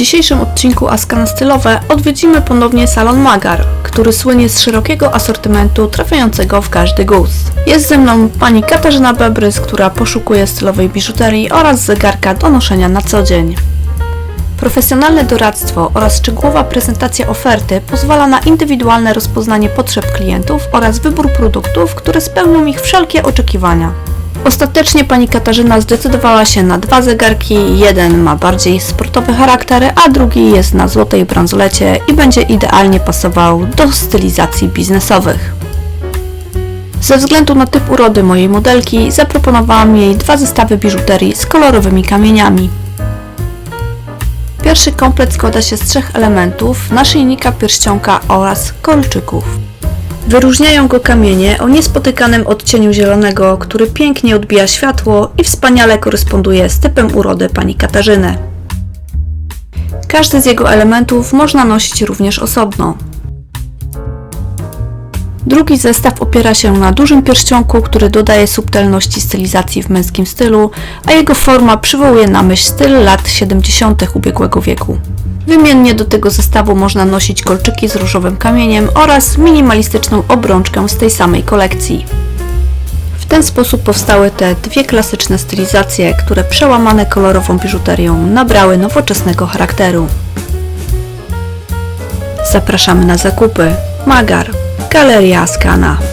dzisiejszym odcinku Askana Stylowe odwiedzimy ponownie salon Magar, który słynie z szerokiego asortymentu trafiającego w każdy gust. Jest ze mną pani Katarzyna Bebrys, która poszukuje stylowej biżuterii oraz zegarka do noszenia na co dzień. Profesjonalne doradztwo oraz szczegółowa prezentacja oferty pozwala na indywidualne rozpoznanie potrzeb klientów oraz wybór produktów, które spełnią ich wszelkie oczekiwania. Ostatecznie pani Katarzyna zdecydowała się na dwa zegarki. Jeden ma bardziej sportowy charakter, a drugi jest na złotej bransolecie i będzie idealnie pasował do stylizacji biznesowych. Ze względu na typ urody mojej modelki zaproponowałam jej dwa zestawy biżuterii z kolorowymi kamieniami. Pierwszy komplet składa się z trzech elementów, naszyjnika, pierścionka oraz kolczyków. Wyróżniają go kamienie o niespotykanym odcieniu zielonego, który pięknie odbija światło i wspaniale koresponduje z typem urody pani Katarzyny. Każdy z jego elementów można nosić również osobno. Drugi zestaw opiera się na dużym pierścionku, który dodaje subtelności stylizacji w męskim stylu, a jego forma przywołuje na myśl styl lat 70. ubiegłego wieku. Wymiennie do tego zestawu można nosić kolczyki z różowym kamieniem oraz minimalistyczną obrączkę z tej samej kolekcji. W ten sposób powstały te dwie klasyczne stylizacje, które przełamane kolorową biżuterią nabrały nowoczesnego charakteru. Zapraszamy na zakupy. Magar, Galeria Askana.